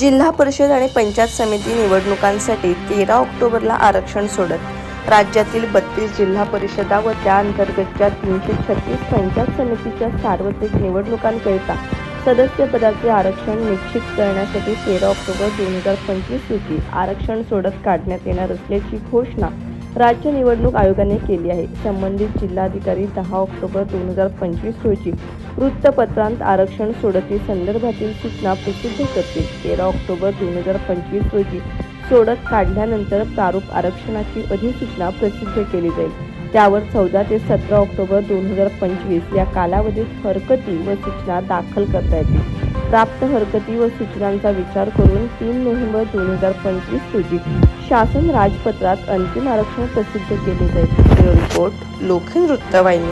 जिल्हा परिषद आणि पंचायत समिती निवडणुकांसाठी तेरा ऑक्टोबरला आरक्षण सोडत राज्यातील बत्तीस जिल्हा परिषदा व त्या अंतर्गतच्या तीनशे छत्तीस पंचायत समितीच्या सार्वत्रिक निवडणुकांकरिता सदस्यपदाचे आरक्षण निश्चित करण्यासाठी तेरा ऑक्टोबर दोन हजार पंचवीस रोजी आरक्षण सोडत काढण्यात येणार असल्याची घोषणा राज्य निवडणूक आयोगाने केली आहे. संबंधित जिल्हाधिकारी दहा ऑक्टोबर दोन हजार पंचवीस रोजी वृत्तपत्रांत आरक्षण सोडती संदर्भातील सूचना प्रसिद्ध करतील. तेरा ऑक्टोबर दोन हजार पंचवीस रोजी सोडत काढल्यानंतर प्रारूप आरक्षणाची अधिसूचना प्रसिद्ध केली जाईल. त्यावर चौदा ते सतरा ऑक्टोबर दोन हजार पंचवीस या कालावधीत हरकती व सूचना दाखल करता येतील. प्राप्त हरकती व सूचनांचा विचार करून तीन नोव्हेंबर दोन हजार पंचवीस रोजी शासन राजपत्रात अंतिम आरक्षण प्रसिद्ध केले जाईल. रिपोर्ट लोकन वृत्तवाहिनी